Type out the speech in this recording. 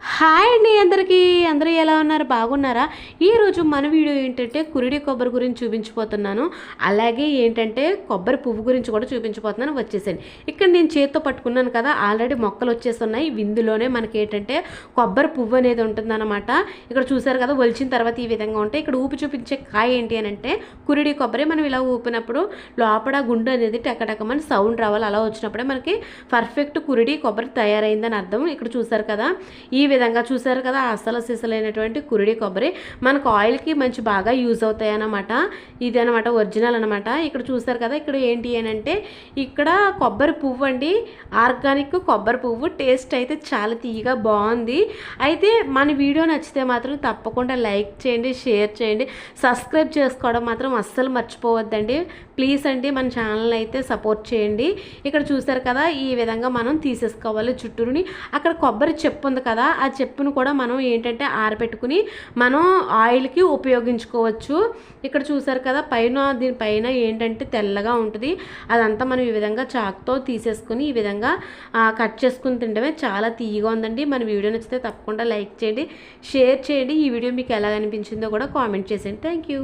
Hi అండి అందరికీ. అందరూ ఎలా ఉన్నారు? బాగున్నారా? ఈరోజు మన వీడియో ఏంటంటే కురిడి కొబ్బరి గురించి చూపించిపోతున్నాను అలాగే ఏంటంటే కొబ్బరి పువ్వు గురించి కూడా చూపించిపోతున్నాను వచ్చేసాను ఇక్కడ నేను చేత్తో పట్టుకున్నాను కదా ఆల్రెడీ మొక్కలు వచ్చేస్తున్నాయి. విందులోనే మనకి ఏంటంటే కొబ్బరి పువ్వు అనేది ఉంటుందన్నమాట. ఇక్కడ చూసారు కదా ఒలిచిన తర్వాత ఈ విధంగా ఉంటాయి ఇక్కడ ఊపి చూపించే కాయ ఏంటి అని అంటే కురిడి కొబ్బరి. మనం ఇలా ఊపినప్పుడు లోపల గుండు అనేది టకటకమని సౌండ్ రావాలి. అలా వచ్చినప్పుడే మనకి పర్ఫెక్ట్ కురిడి కొబ్బరి తయారైందని అర్థం. ఇక్కడ చూసారు కదా ఈ విధంగా చూసారు కదా అసలు సిసలైనటువంటి కురిడి కొబ్బరి. మనకు ఆయిల్కి మంచి బాగా యూజ్ అవుతాయి అన్నమాట ఇది అనమాట ఒరిజినల్ అనమాట ఇక్కడ చూసారు కదా ఇక్కడ ఏంటి అని అంటే ఇక్కడ కొబ్బరి పువ్వు అండి. ఆర్గానిక్ కొబ్బరి పువ్వు. టేస్ట్ అయితే చాలా తీయగా బాగుంది. అయితే మన వీడియో నచ్చితే మాత్రం తప్పకుండా లైక్ చేయండి షేర్ చేయండి. సబ్స్క్రైబ్ చేసుకోవడం మాత్రం అస్సలు మర్చిపోవద్దండి. ప్లీజ్ అండి మన ఛానల్ అయితే సపోర్ట్ చేయండి. ఇక్కడ చూసారు కదా ఈ విధంగా మనం తీసేసుకోవాలి చుట్టూరుని అక్కడ కొబ్బరి చెప్పు ఉంది కదా ఆ చెప్పును కూడా మనం ఏంటంటే ఆరబెట్టుకుని మనం ఆయిల్కి ఉపయోగించుకోవచ్చు. ఇక్కడ చూసారు కదా పైన దీనిపైన ఏంటంటే తెల్లగా ఉంటుంది. అదంతా మనం ఈ విధంగా చాక్తో తీసేసుకుని ఈ విధంగా కట్ చేసుకుని తినడమే చాలా తీయగా ఉందండి. మన వీడియో నచ్చితే తప్పకుండా లైక్ చేయండి షేర్ చేయండి. ఈ వీడియో మీకు ఎలా అనిపించిందో కూడా కామెంట్ చేసేయండి. Thank you